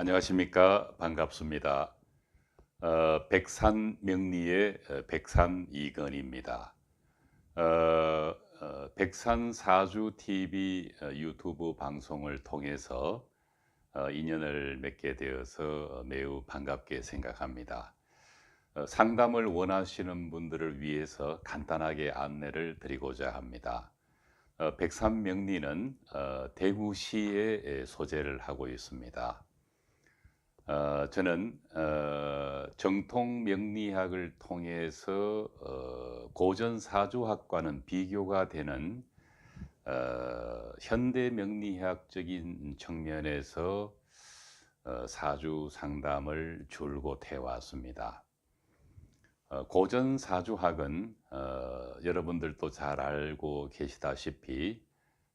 안녕하십니까 반갑습니다. 어, 백산 명리의 어, 백산 이건입니다. 어, 어, 백산 사주 TV 어, 유튜브 방송을 통해서 어, 인연을 맺게 되어서 매우 반갑게 생각합니다. 어, 상담을 원하시는 분들을 위해서 간단하게 안내를 드리고자 합니다. 어, 백산 명리는 어, 대구시에 에, 소재를 하고 있습니다. 어, 저는 어, 정통 명리학을 통해서 어, 고전 사주학과는 비교가 되는 어, 현대 명리학적인 측면에서 어, 사주 상담을 줄곧 해왔습니다. 어, 고전 사주학은 어, 여러분들도 잘 알고 계시다시피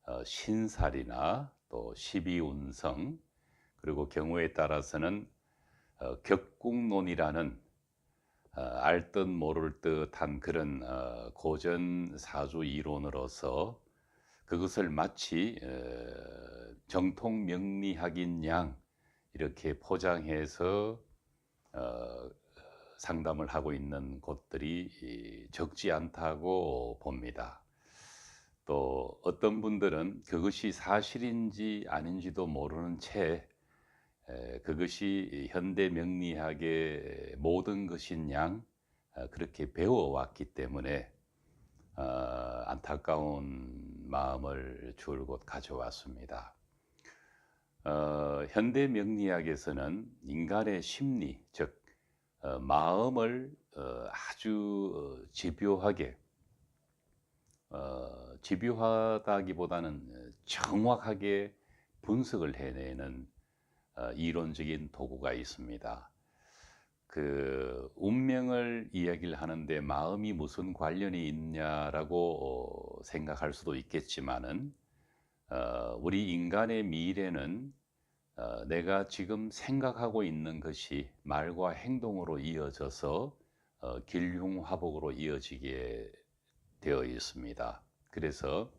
어, 신살이나 또 십이운성 그리고 경우에 따라서는 어, 격국론이라는 어, 알듯 모를 듯한 그런 어, 고전 사주 이론으로서 그것을 마치 어, 정통 명리학인 양 이렇게 포장해서 어, 상담을 하고 있는 곳들이 이, 적지 않다고 봅니다. 또 어떤 분들은 그것이 사실인지 아닌지도 모르는 채 에, 그것이 현대 명리학의 모든 것인 양 어, 그렇게 배워왔기 때문에 어, 안타까운 마음을 줄곧 가져왔습니다. 어, 현대 명리학에서는 인간의 심리, 즉 어, 마음을 어, 아주 어, 집요하게 어, 집요하다기보다는 정확하게 분석을 해내는 어, 이론적인 도구가 있습니다. 그 운명을 이야기를 하는데 마음이 무슨 관련이 있냐라고 어, 생각할 수도 있겠지만은 어, 우리 인간의 미래는 어, 내가 지금 생각하고 있는 것이 말과 행동으로 이어져서 어, 길흉화복으로 이어지게 되어 있습니다. 그래서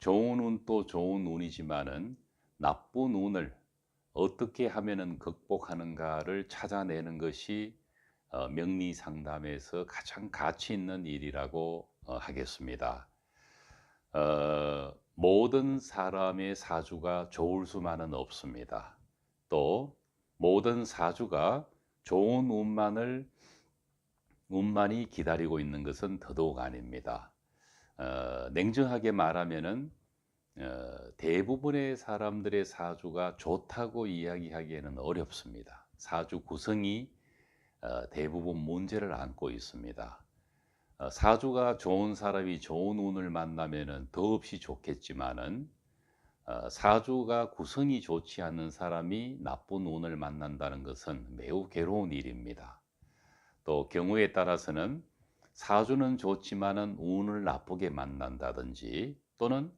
좋은 운도 좋은 운이지만은 나쁜 운을 어떻게 하면은 극복하는가를 찾아내는 것이 어, 명리 상담에서 가장 가치 있는 일이라고 어, 하겠습니다. 어, 모든 사람의 사주가 좋을 수만은 없습니다. 또 모든 사주가 좋은 운만을 운만이 기다리고 있는 것은 더더욱 아닙니다. 어, 냉정하게 말하면은 어, 대부분의 사람들의 사주가 좋다고 이야기하기에는 어렵습니다. 사주 구성이 어, 대부분 문제를 안고 있습니다. 어, 사주가 좋은 사람이 좋은 운을 만나면은 더없이 좋겠지만은 어, 사주가 구성이 좋지 않는 사람이 나쁜 운을 만난다는 것은 매우 괴로운 일입니다. 또 경우에 따라서는 사주는 좋지만은 운을 나쁘게 만난다든지 또는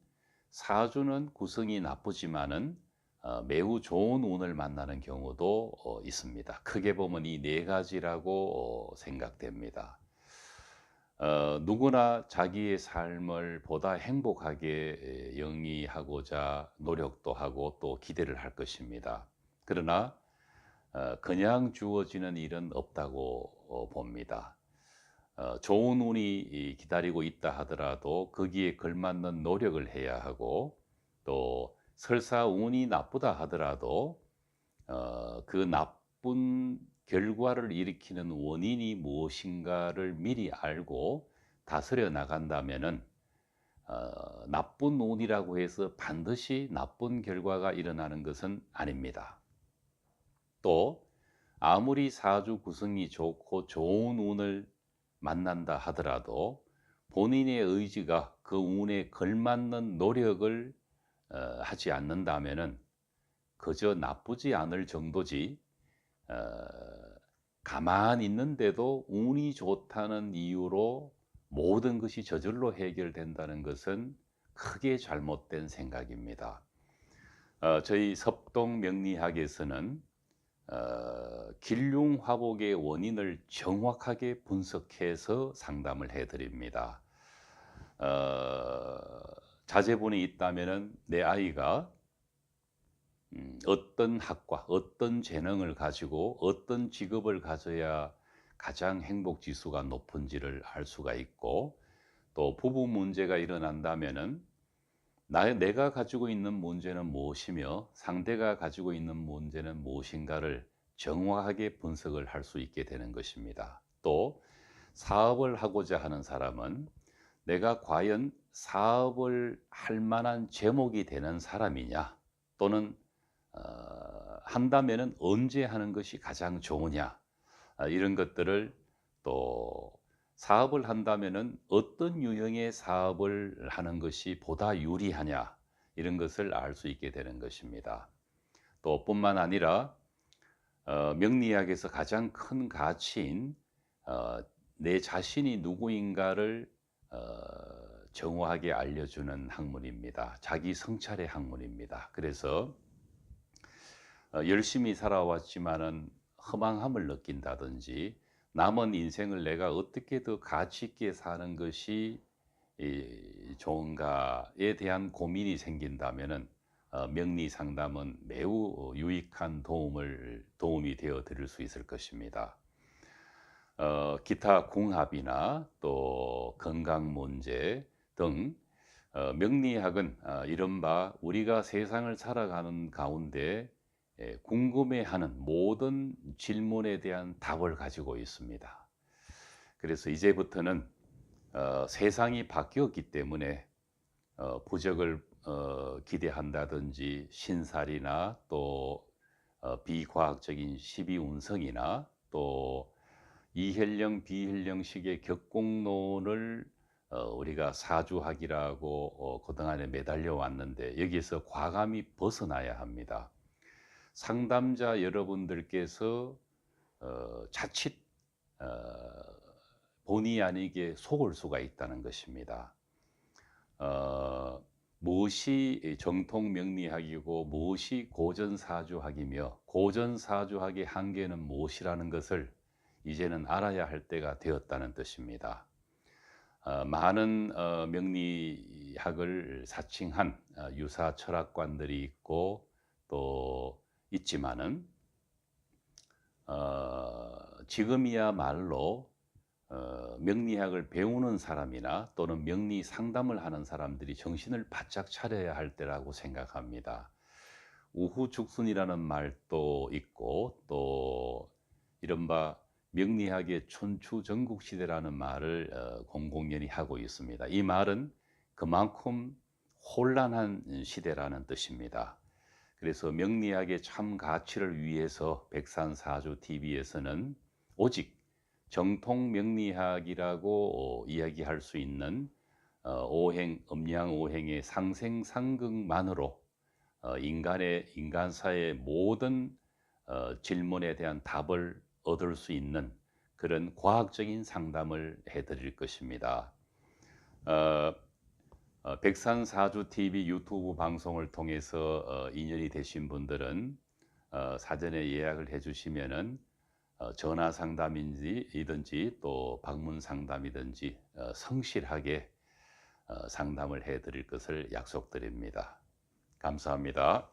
사주는 구성이 나쁘지만은 어, 매우 좋은 운을 만나는 경우도 어, 있습니다. 크게 보면 이 네 가지라고 어, 생각됩니다. 어, 누구나 자기의 삶을 보다 행복하게 영위하고자 노력도 하고 또 기대를 할 것입니다. 그러나 어, 그냥 주어지는 일은 없다고 어, 봅니다. 어, 좋은 운이 기다리고 있다 하더라도 거기에 걸맞는 노력을 해야 하고 또 설사 운이 나쁘다 하더라도 어, 그 나쁜 결과를 일으키는 원인이 무엇인가를 미리 알고 다스려 나간다면은 어, 나쁜 운이라고 해서 반드시 나쁜 결과가 일어나는 것은 아닙니다. 또 아무리 사주 구성이 좋고 좋은 운을 만난다 하더라도 본인의 의지가 그 운에 걸맞는 노력을 어, 하지 않는다면은 그저 나쁘지 않을 정도지 어, 가만히 있는데도 운이 좋다는 이유로 모든 것이 저절로 해결된다는 것은 크게 잘못된 생각입니다. 어, 저희 섭동 명리학에서는 어, 길흉 화복의 원인을 정확하게 분석해서 상담을 해드립니다. 어, 자제분이 있다면 내 아이가 음, 어떤 학과, 어떤 재능을 가지고 어떤 직업을 가져야 가장 행복 지수가 높은지를 알 수가 있고 또 부부 문제가 일어난다면은 나 내가 가지고 있는 문제는 무엇이며 상대가 가지고 있는 문제는 무엇인가를 정확하게 분석을 할 수 있게 되는 것입니다. 또 사업을 하고자 하는 사람은 내가 과연 사업을 할 만한 제목이 되는 사람이냐 또는 어, 한다면은 언제 하는 것이 가장 좋으냐 아, 이런 것들을 또 사업을 한다면은 어떤 유형의 사업을 하는 것이 보다 유리하냐 이런 것을 알 수 있게 되는 것입니다. 또 뿐만 아니라 어, 명리학에서 가장 큰 가치인 어, 내 자신이 누구인가를 어, 정확하게 알려주는 학문입니다. 자기 성찰의 학문입니다. 그래서 어, 열심히 살아왔지만은 허망함을 느낀다든지 남은 인생을 내가 어떻게 더 가치 있게 사는 것이 이, 좋은가에 대한 고민이 생긴다면은 어, 명리 상담은 매우 유익한 도움을 도움이 되어 드릴 수 있을 것입니다. 어, 기타 궁합이나 또 건강 문제 등 어, 명리학은 어, 이른바 우리가 세상을 살아가는 가운데 예, 궁금해하는 모든 질문에 대한 답을 가지고 있습니다. 그래서 이제부터는 어, 세상이 바뀌었기 때문에 어, 부적을 어, 기대한다든지 신살이나 또 어, 비과학적인 시비운성이나 또 이혈령 비혈령식의 격공론을 어, 우리가 사주학이라고 어, 그동안에 매달려 왔는데 여기에서 과감히 벗어나야 합니다. 상담자 여러분들께서 어, 자칫 어, 본의 아니게 속을 수가 있다는 것입니다. 어, 무엇이 정통 명리학이고 무엇이 고전사주학이며 고전사주학의 한계는 무엇이라는 것을 이제는 알아야 할 때가 되었다는 뜻입니다. 어, 많은 어, 명리학을 사칭한 어, 유사 철학관들이 있고 또 있지만은 어, 지금이야말로 어, 명리학을 배우는 사람이나 또는 명리 상담을 하는 사람들이 정신을 바짝 차려야 할 때라고 생각합니다. 우후죽순이라는 말도 있고 또 이른바 명리학의 춘추 전국 시대라는 말을 어, 공공연히 하고 있습니다. 이 말은 그만큼 혼란한 시대라는 뜻입니다. 그래서 명리학의 참 가치를 위해서 백산사주 TV에서는 오직 정통 명리학이라고 어, 이야기할 수 있는 어, 오행, 음양 오행의 상생상극만으로 어, 인간의 인간사의 모든 질문에 대한 답을 얻을 수 있는 그런 과학적인 상담을 해드릴 것입니다. 백산사주 TV 유튜브 방송을 통해서 인연이 되신 분들은 사전에 예약을 해주시면은 어, 전화 상담이든지 또 방문 상담이든지 어, 성실하게 어, 상담을 해드릴 것을 약속드립니다. 감사합니다.